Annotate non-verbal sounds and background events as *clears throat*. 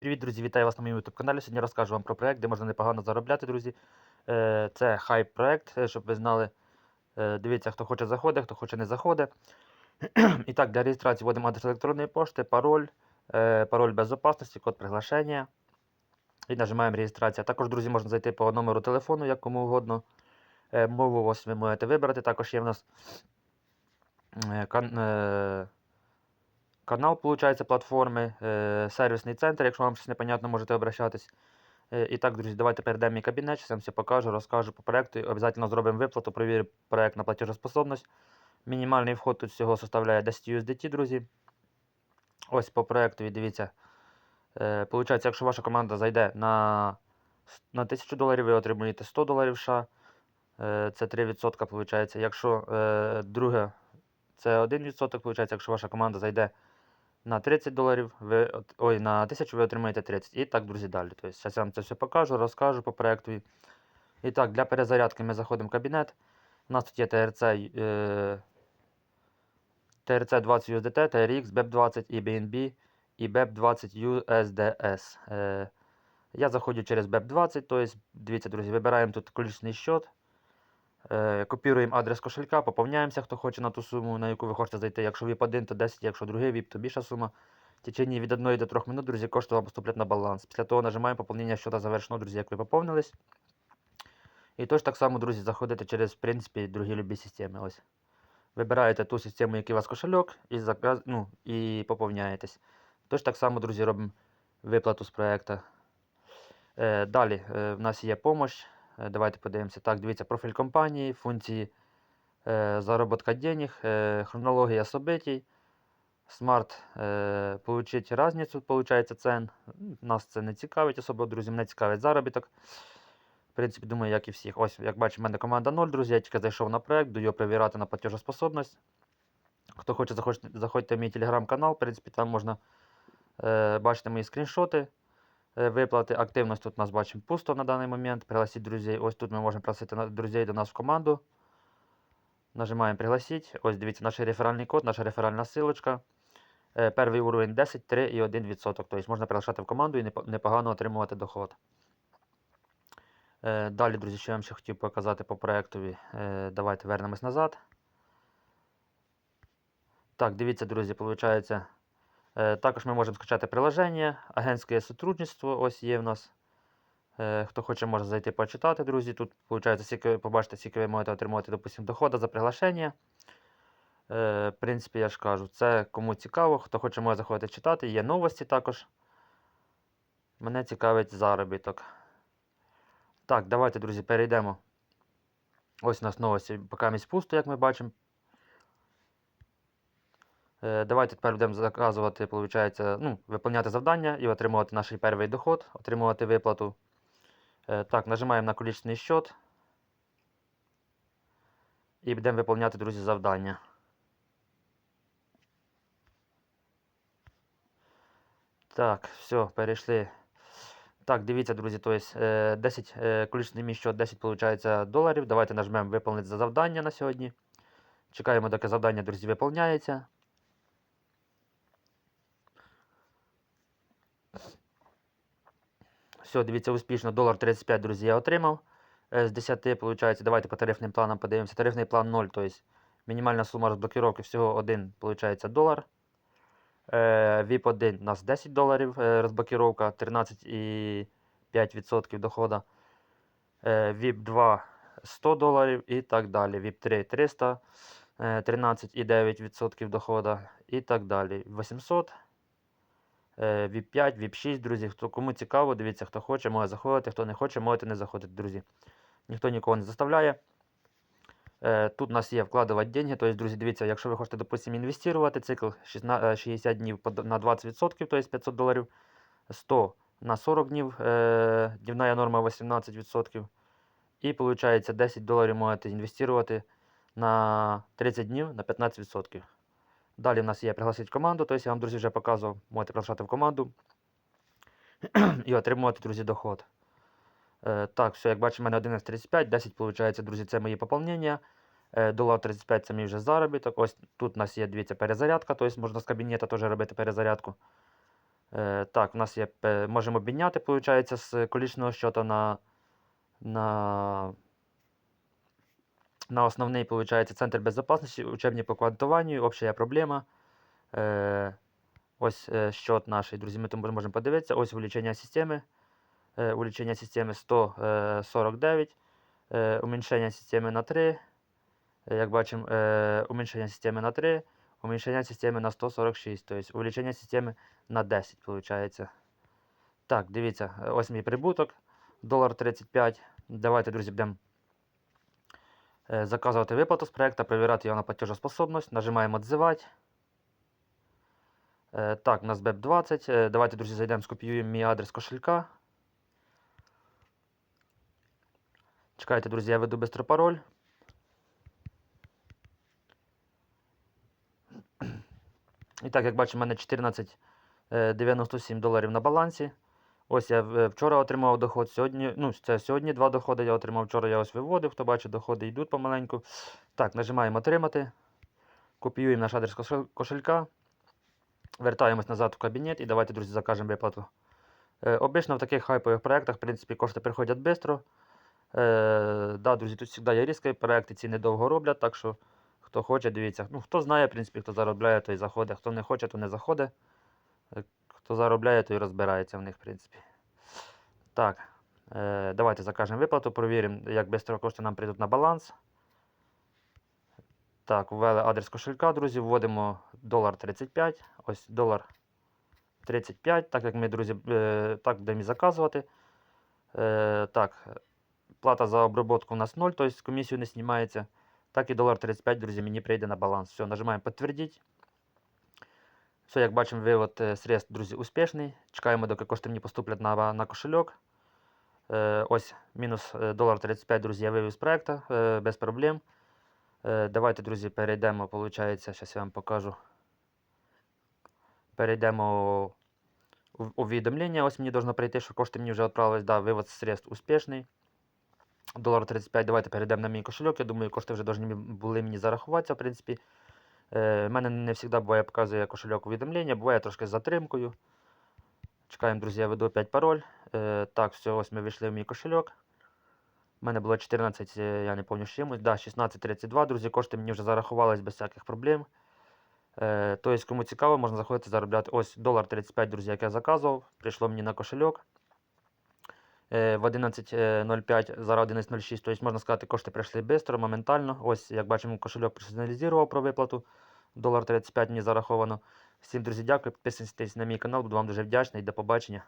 Привіт, друзі! Вітаю вас на моєму YouTube каналі. Сьогодні розкажу вам про проект, де можна непогано заробляти, друзі. Е, Це хайп проект, е, щоб ви знали. Е, Дивіться, хто хоче заходить, хто хоче не заходить. *clears throat* І так, для реєстрації вводимо адрес електронної пошти, пароль, пароль безопасності, код приглашення. І нажимаємо реєстрація. Також, друзі, можна зайти по номеру телефону, як кому угодно. Мову ось ви можете вибрати. Також є в нас канал, виходить, платформи, е, сервісний центр, якщо вам щось непонятно, можете обращатись. Е, І так, друзі, давайте перейдемо мій кабінет, зараз вам все покажу, розкажу по проекту. Обов'язково зробимо виплату, перевіримо проект на платежоспособність. Мінімальний вход тут всього составляє 10 USDT, друзі. Ось по проекту, дивіться. Е, Получається, якщо ваша команда зайде на, на 1000 доларів, ви отримуєте 100 доларів США. Це 3%, виходить. Якщо друге, це 1%, виходить, якщо ваша команда зайде на 30 доларів, ви, ой, на 1000 ви отримаєте 30. І так, друзі, далі. Тобто, зараз я вам це все покажу, розкажу по проекту. І так, для перезарядки ми заходимо в кабінет. У нас тут є TRC, е, TRC 20 USDT, TRX, BEP20 і BNB і BEP20 USDS. Е, я заходжу через BEP20, тобто, дивіться, друзі, вибираємо тут колічний счет. Е, Копіруємо адрес кошелька, поповняємося, хто хоче на ту суму, на яку ви хочете зайти. Якщо VIP 1, то 10, якщо другий VIP, то більша сума. В течение від 1 до 3 минут, друзі, кошти вам поступлять на баланс. Після того нажимаємо поповнення щота завершено, друзі, як ви поповнились. І тож так само, друзі, заходите через, в принципі, другі любі системи. Ось. Вибираєте ту систему, який у вас кошельок, і, заказ... ну, і поповняєтесь. Тож так само, друзі, робимо виплату з проекту. Е, далі е, в нас є помощь. Е, Давайте подивимося. Так, дивіться, профіль компанії, функції е, заробітка денег, е, хронологія событий, смарт, е, получить разницю, получається цен. Нас це не цікавить особо, друзі, мене цікавить заробіток. В принципі, думаю, як і всіх. Ось, як бачимо, в мене команда 0, друзі. Я тільки зайшов на проект, даю перевіряти на платежоспособність. Хто хоче, заходьте, в мій телеграм-канал. В принципі, там можна е, бачити мої скріншоти виплати. Активність тут у нас бачимо пусто на даний момент. Пригласіть друзей. Ось тут ми можемо пригласити на- друзей до нас в команду. Нажимаємо пригласіть. Ось дивіться наш реферальний код, наша реферальна силочка. Е, Перший уровень 10, 3 і 1%. Тобто можна приглашати в команду і непогано отримувати доход. Е, Далі, друзі, що я вам ще хотів показати по проектові. Е, Давайте вернемось назад. Так, дивіться, друзі, виходить. Е, Також ми можемо скачати приложення, агентське сотрудничество. Ось є в нас. Е, Хто хоче, може зайти почитати, друзі. Тут, виходить, скільки побачите, скільки ви можете отримувати, допустим, доходу за приглашення. Е, В принципі, я ж кажу, це кому цікаво, хто хоче, може заходити читати. Є новості також. Мене цікавить заробіток. Так, давайте, друзі, перейдемо. Ось у нас новості, поки місць пусто, як ми бачимо. Е, Давайте тепер будемо заказувати, виходить, ну, виконувати завдання і отримувати наш перший доход, отримувати виплату. Е, Так, нажимаємо на колічний счет. І будемо виконувати, друзі, завдання. Так, все, перейшли. Так, дивіться, друзі, то е, 10 е, колічний мій счет 10 виходить, доларів. Давайте нажмемо виповнити за завдання на сьогодні. Чекаємо, доки завдання, друзі, виповняється. Все, дивіться, успішно. Долар 35, друзі, я отримав. Е, З 10, виходить, давайте по тарифним планам подивимося. Тарифний план 0, тобто мінімальна сума розблокировки всього 1, виходить, долар. Е, VIP 1 у нас 10 доларів е, розблокировка, 13,5% доходу. VIP 2 100 доларів і так далі. VIP 3 300, е, 13,9% доходу і так далі. 800. Е, VIP 5, VIP 6, друзі. Хто кому цікаво, дивіться, хто хоче, може заходити, хто не хоче, можете не заходити, друзі. Ніхто нікого не заставляє. Е, Тут у нас є вкладувати деньги. Тобто, друзі, дивіться, якщо ви хочете, допустимо, інвестувати, цикл 16, е, 60 днів на 20%, тобто 500 доларів, 100 на 40 днів, днівна норма 18%. І виходить 10 доларів можете інвестувати на 30 днів на 15%. Далі в нас є пригласити команду, тобто я вам, друзі, вже показував, можете приглашати в команду і отримувати, друзі, доход. Е, так, все, як бачимо, в мене 11.35, 10, виходить, друзі, це мої поповнення. Е, долар 35 це мій вже заробіток. Ось тут у нас є, дивіться, перезарядка, тобто можна з кабінету теж робити перезарядку. Е, так, у нас є, можемо обміняти, виходить, з колічного щота на, на, на основний, виходить, центр безпечності, учебні по квантуванню, общая проблема. Е, ось е, щот наш, друзі, ми тут можемо подивитися. Ось увеличення системи. Е, увеличення системи 149, е, уменьшення системи на 3. Е, Як бачимо, е, уменьшення системи на 3, уменьшення системи на 146, тобто увеличення системи на 10, виходить. Так, дивіться, е, ось мій прибуток, долар 35. Давайте, друзі, будемо е, заказувати виплату з проекту, перевіряти його на платежоспособність. Нажимаємо «Отзивати». Е, Так, у нас BEP20. Е, Давайте, друзі, зайдемо, скопіюємо мій адрес кошелька. Чекайте, друзі, я веду бистро пароль. І так, як бачимо, у мене 14,97 доларів на балансі. Ось я е, вчора отримав доход. Сьогодні, ну, це сьогодні два доходи я отримав. Вчора я ось виводив. Хто бачить, доходи йдуть помаленьку. Так, нажимаємо отримати. Копіюємо наш адрес кошелька. Вертаємось назад в кабінет і давайте, друзі, закажемо виплату. Е, обично в таких хайпових проєктах, в принципі, кошти приходять швидко. Е, да, друзі, тут завжди є різкі проєкти, ці недовго роблять, так що хто хоче, дивіться. Ну, хто знає, в принципі, хто заробляє, той заходить. Хто не хоче, то не заходить. Хто заробляє, той розбирається в них, в принципі. Так, е, давайте закажемо виплату, провіримо, як швидко кошти нам прийдуть на баланс. Так, ввели адрес кошелька, друзі, вводимо долар 35. Ось долар 35, так як ми, друзі, е, так будемо і заказувати. Е, так, плата за обробку у нас 0, тобто комісію не знімається. Так і долар 35, друзі, мені прийде на баланс. Все, нажимаємо підтвердити. Все, як бачимо, вивод е, средств, друзі, успішний. Чекаємо, доки кошти мені поступлять на, на кошельок. Е, ось мінус е, долар 35, друзі, я вивів з проекту е, без проблем. Е, давайте, друзі, перейдемо, виходить, зараз я вам покажу. Перейдемо у увідомлення. Ось мені должно прийти, що кошти мені вже відправились. Да, вивод средств успішний. Долар 35. Давайте перейдемо на мій кошельок. Я думаю, кошти вже повинні були мені зарахуватися, в принципі. Е, в мене не завжди буває, показує кошельок увідомлення, буває трошки з затримкою. Чекаємо, друзі, я веду опять пароль. Е, так, все, ось ми вийшли в мій кошельок. У мене було 14, е, я не пам'ятаю чимось. Да, 16.32, друзі, кошти мені вже зарахувались без всяких проблем. Е, тобто, кому цікаво, можна заходити заробляти. Ось долар 35, друзі, як я заказував. Прийшло мені на кошельок. Е, в 11.05 зараз 11.06, тобто, можна сказати, кошти прийшли швидко, моментально. Ось, як бачимо, кошельок персоналізував про виплату. Долар 35 мені зараховано. Всім, друзі, дякую. Підписуйтесь на мій канал, буду вам дуже вдячний. До побачення.